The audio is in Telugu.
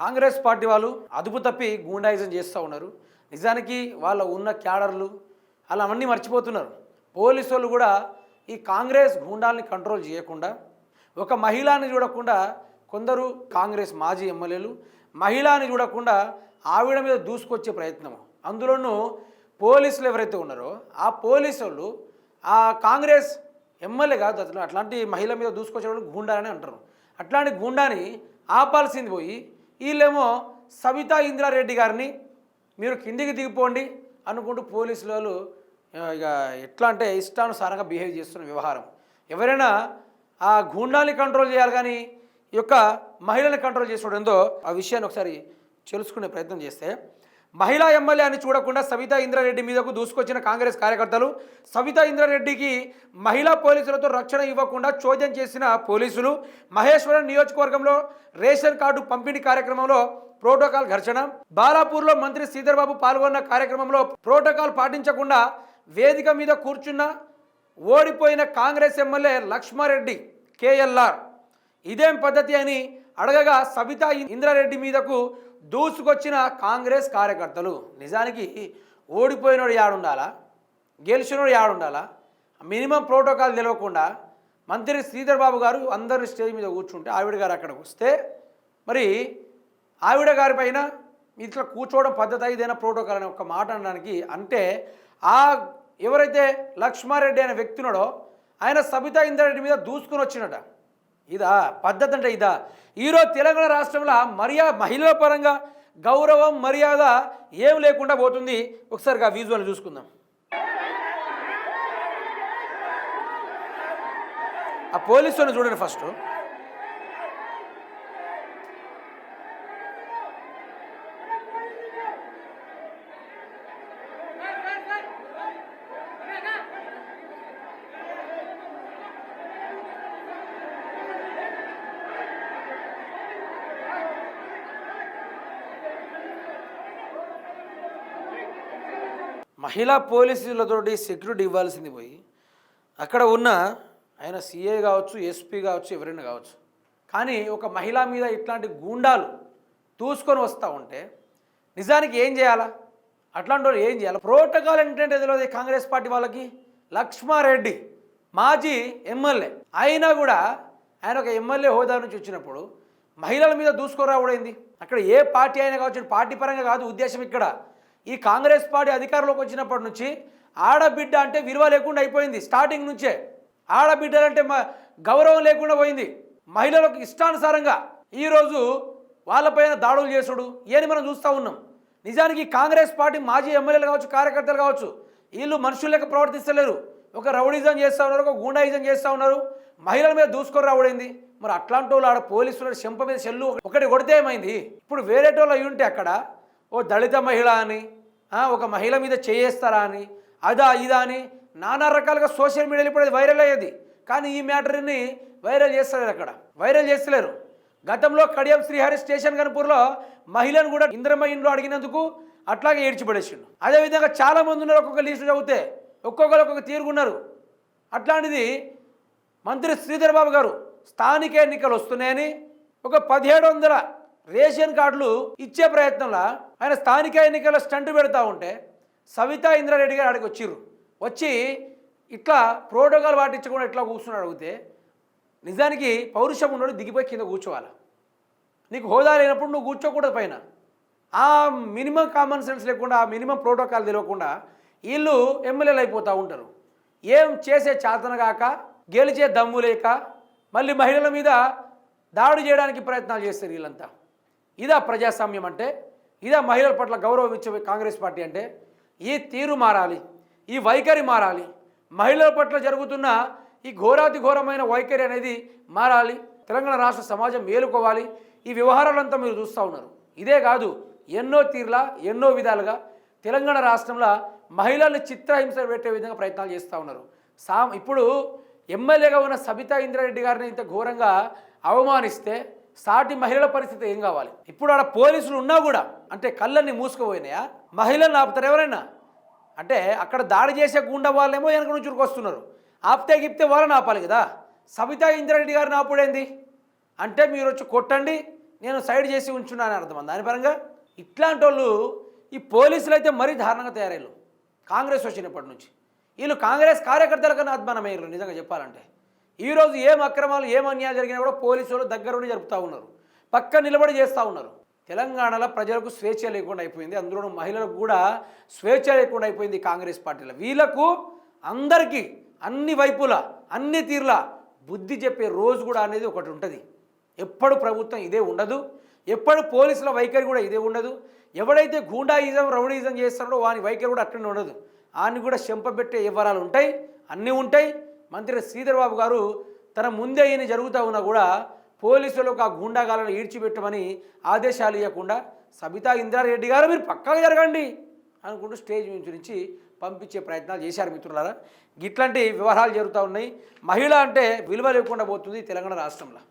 కాంగ్రెస్ పార్టీ వాళ్ళు అదుపు తప్పి గూండాయిజం చేస్తూ ఉన్నారు. నిజానికి వాళ్ళ ఉన్న క్యాడర్లు అలా అవన్నీ మర్చిపోతున్నారు. పోలీసు వాళ్ళు కూడా ఈ కాంగ్రెస్ గూండాల్ని కంట్రోల్ చేయకుండా ఒక మహిళని చూడకుండా కొందరు కాంగ్రెస్ మాజీ ఎమ్మెల్యేలు మహిళని చూడకుండా ఆవిడ మీద దూసుకొచ్చే ప్రయత్నం. అందులోనూ పోలీసులు ఎవరైతే ఉన్నారో ఆ పోలీసు వాళ్ళు ఆ కాంగ్రెస్ ఎమ్మెల్యే కాదు అట్లా అట్లాంటి మహిళ మీద దూసుకొచ్చే వాళ్ళు గూండాలని అంటారు. అట్లాంటి గూండాని ఆపాల్సింది పోయి వీళ్ళేమో సబితా ఇందిరారెడ్డి గారిని మీరు కిందికి దిగిపోండి అనుకుంటూ పోలీసులు వాళ్ళు ఇక ఎట్లా అంటే ఇష్టానుసారంగా బిహేవ్ చేస్తున్న వ్యవహారం. ఎవరైనా ఆ గూండాన్ని కంట్రోల్ చేయాలి కానీ ఈ యొక్క మహిళని కంట్రోల్ చేసుకోవడం ఏందో ఆ విషయాన్ని ఒకసారి తెలుసుకునే ప్రయత్నం చేస్తే మహిళా ఎమ్మెల్యే అని చూడకుండా సవితా ఇంద్రారెడ్డి మీదకు దూసుకొచ్చిన కాంగ్రెస్ కార్యకర్తలు సవితా ఇంద్రారెడ్డికి మహిళా పోలీసులతో రక్షణ ఇవ్వకుండా చోద్యం చేసిన పోలీసులు మహేశ్వరం నియోజకవర్గంలో రేషన్ కార్డు పంపిణీ కార్యక్రమంలో ప్రోటోకాల్ ఘర్షణ బాలాపూర్లో మంత్రి శ్రీధర్బాబు పాల్గొన్న కార్యక్రమంలో ప్రోటోకాల్ పాటించకుండా వేదిక మీద కూర్చున్న ఓడిపోయిన కాంగ్రెస్ ఎమ్మెల్యే లక్ష్మారెడ్డి కేఎల్ఆర్. ఇదేం పద్ధతి అని అడగగా సబితా ఇంద్రారెడ్డి మీదకు దూసుకొచ్చిన కాంగ్రెస్ కార్యకర్తలు నిజానికి ఓడిపోయినోడు యాడుండాలా? గెలిచినోడు యాడుండాలా? మినిమం ప్రోటోకాల్ తెలియకుండా మంత్రి శ్రీధర్ బాబు గారు అందరి స్టేజ్ మీద కూర్చుంటే ఆవిడ గారు అక్కడికి వస్తే మరి ఆవిడ గారి పైన ఇట్లా కూర్చోవడం పద్ధతి ఇదైనా ప్రోటోకాల్ అనే ఒక మాట అనడానికి అంటే ఆ ఎవరైతే లక్ష్మారెడ్డి అనే వ్యక్తి ఉన్నాడో ఆయన సబితా ఇంద్రారెడ్డి మీద దూసుకుని వచ్చినట. ఇదా పద్ధతి అంటే ఇదా. ఈరోజు తెలంగాణ రాష్ట్రంలో మర్యాద మహిళల పరంగా గౌరవం మర్యాద ఏం లేకుండా పోతుంది? ఒకసారిగా విజువల్ చూసుకుందాం. ఆ పోలీసులను చూడండి ఫస్ట్ మహిళా పోలీసులతోటి సెక్యూరిటీ ఇవ్వాల్సింది పోయి అక్కడ ఉన్న ఆయన సీఏ కావచ్చు ఎస్పీ కావచ్చు ఎవరైనా కావచ్చు. కానీ ఒక మహిళ మీద ఇట్లాంటి గూండాలు దూసుకొని వస్తూ ఉంటే నిజానికి ఏం చేయాలా? అట్లాంటి వాళ్ళు ఏం చేయాలి? ప్రోటోకాల్ ఏంటంటే తెలియదు కాంగ్రెస్ పార్టీ వాళ్ళకి? లక్ష్మారెడ్డి మాజీ ఎమ్మెల్యే. అయినా కూడా ఆయన ఒక ఎమ్మెల్యే హోదా నుంచి వచ్చినప్పుడు మహిళల మీద దూసుకురావడైంది అక్కడ ఏ పార్టీ అయినా కావచ్చు పార్టీ పరంగా కాదు ఉద్దేశం ఇక్కడ. ఈ కాంగ్రెస్ పార్టీ అధికారంలోకి వచ్చినప్పటి నుంచి ఆడబిడ్డ అంటే విలువ లేకుండా అయిపోయింది స్టార్టింగ్ నుంచే. ఆడబిడ్డలంటే మా గౌరవం లేకుండా పోయింది. మహిళలకు ఇష్టానుసారంగా ఈరోజు వాళ్ళపైన దాడులు చేసుడు ఏని మనం చూస్తూ ఉన్నాం. నిజానికి కాంగ్రెస్ పార్టీ మాజీ ఎమ్మెల్యేలు కావచ్చు కార్యకర్తలు కావచ్చు వీళ్ళు మనుషులు లెక్క ప్రవర్తిస్తలేరు. ఒక రౌడిజం చేస్తూ ఉన్నారు ఒక గూండాయిజం చేస్తూ ఉన్నారు. మహిళల మీద దూసుకొని రావడైంది? మరి అట్లాంటి వాళ్ళు ఆడ పోలీసులు చెంప మీద చెల్లు ఒకటి కొడితే ఏమైంది? ఇప్పుడు వేరేటోళ్ళు అయి ఉంటే అక్కడ ఓ దళిత మహిళ అని ఒక మహిళ మీద చేయేస్తారా అని? అదా ఇదా అని నానా రకాలుగా సోషల్ మీడియాలో ఇప్పుడు అది వైరల్ అయ్యేది. కానీ ఈ మ్యాటర్ని వైరల్ చేస్తలేరు అక్కడ. వైరల్ చేస్తలేరు. గతంలో కడియం శ్రీహరి స్టేషన్ కనుపూర్లో మహిళను కూడా ఇంద్రమ్మ ఇంట్లో అడిగినందుకు అట్లాగే ఏడ్చిపడేసిండు. అదేవిధంగా చాలామంది ఉన్నారు ఒక్కొక్క లిస్టు చదివితే. ఒక్కొక్కరు ఒక్కొక్క తీరుగున్నారు అట్లాంటిది మంత్రి శ్రీధర్ బాబు గారు స్థానిక ఎన్నికలు వస్తున్నాయని ఒక పదిహేడు వందల రేషన్ కార్డులు ఇచ్చే ప్రయత్నంలో ఆయన స్థానిక ఎన్నికల్లో స్టంట్ పెడతా ఉంటే సవితా ఇంద్రారెడ్డి గారు ఆడికి వచ్చిర్రు. వచ్చి ఇట్లా ప్రోటోకాల్ పాటించకుండా ఇట్లా కూర్చున్నాడు అడిగితే నిజానికి పౌరుషం ఉన్నాడు దిగిపోయి కింద కూర్చోవాలి? నీకు హోదా లేనప్పుడు నువ్వు కూర్చోకూడదు పైన. ఆ మినిమం కామన్ సెన్స్ లేకుండా ఆ మినిమం ప్రోటోకాల్ తెలియకుండా వీళ్ళు ఎమ్మెల్యేలు అయిపోతూ ఉంటారు. ఏం చేసే చాతన కాక గెలిచే దమ్ము లేక మళ్ళీ మహిళల మీద దాడి చేయడానికి ప్రయత్నాలు చేస్తారు వీళ్ళంతా. ఇదా ప్రజాస్వామ్యం అంటే ఇదా మహిళల పట్ల గౌరవం ఇచ్చే కాంగ్రెస్ పార్టీ అంటే ఈ తీరు మారాలి ఈ వైఖరి మారాలి. మహిళల పట్ల జరుగుతున్న ఈ ఘోరాతి ఘోరమైన వైఖరి అనేది మారాలి. తెలంగాణ రాష్ట్ర సమాజం మేలుకోవాలి. ఈ వ్యవహారాలంతా మీరు చూస్తూ ఉన్నారు. ఇదే కాదు ఎన్నో తీర్లా ఎన్నో విధాలుగా తెలంగాణ రాష్ట్రంలో మహిళల్ని చిత్రహింస పెట్టే విధంగా ప్రయత్నాలు చేస్తూ ఉన్నారు. సా ఇప్పుడు ఎమ్మెల్యేగా ఉన్న సబితా ఇంద్రారెడ్డి గారిని ఇంత ఘోరంగా అవమానిస్తే సాటి మహిళల పరిస్థితి ఏం కావాలి? ఇప్పుడు ఆడ పోలీసులు ఉన్నా కూడా అంటే కళ్ళన్ని మూసుకుపోయినాయా? మహిళలను ఆపుతారు ఎవరైనా? అంటే అక్కడ దాడి చేసే గుండా వాళ్ళేమో వెనక నుంచి వస్తున్నారు. ఆపితే గిప్తే వాళ్ళని ఆపాలి కదా. సబితా ఇంద్రారెడ్డి గారిని ఆపుడేంది? అంటే మీరు వచ్చి కొట్టండి నేను సైడ్ చేసి ఉంచున్నాను అర్థం దాని పరంగా ఇట్లాంటి వాళ్ళు ఈ పోలీసులు అయితే మరీ దారుణంగా తయారయ్యారు. కాంగ్రెస్ వచ్చినప్పటి నుంచి. వీళ్ళు కాంగ్రెస్ కార్యకర్తల కన్నా అద్మానమయ్యారు నిజంగా చెప్పాలంటే. ఈరోజు ఏం అక్రమాలు ఏం అన్యాయం జరిగినా కూడా పోలీసులు దగ్గరుండి జరుపుతూ ఉన్నారు. పక్క నిలబడి చేస్తూ ఉన్నారు. తెలంగాణలో ప్రజలకు స్వేచ్ఛ లేకుండా అయిపోయింది. అందులో మహిళలకు కూడా స్వేచ్ఛ లేకుండా అయిపోయింది కాంగ్రెస్ పార్టీలో. వీళ్ళకు అందరికీ అన్ని వైపులా అన్ని తీరులా బుద్ధి చెప్పే రోజు కూడా అనేది ఒకటి ఉంటుంది. ఎప్పుడు ప్రభుత్వం ఇదే ఉండదు. ఎప్పుడు పోలీసుల వైఖరి కూడా ఇదే ఉండదు. ఎవడైతే గూండాయిజం రౌడీజం చేస్తాడో వాని వైఖరి కూడా అట్లనే ఉండదు. ఆని కూడా చెంపబెట్టే వివరాలు ఉంటాయి అన్నీ ఉంటాయి. మంత్రి శ్రీధర్బాబు గారు తన ముందే ఈయన జరుగుతూ ఉన్నా కూడా పోలీసులకు ఆ గుండాగాలను ఈడ్చిపెట్టమని ఆదేశాలు ఇవ్వకుండా సబితా ఇంద్రారెడ్డి గారు మీరు పక్కగా జరగండి అనుకుంటూ స్టేజ్ నుంచి పంపించే ప్రయత్నాలు చేశారు మిత్రులారా. ఇట్లాంటి వివరాలు జరుగుతూ ఉన్నాయి. మహిళ అంటే విలువ లేకుండా పోతుంది తెలంగాణ రాష్ట్రంలో.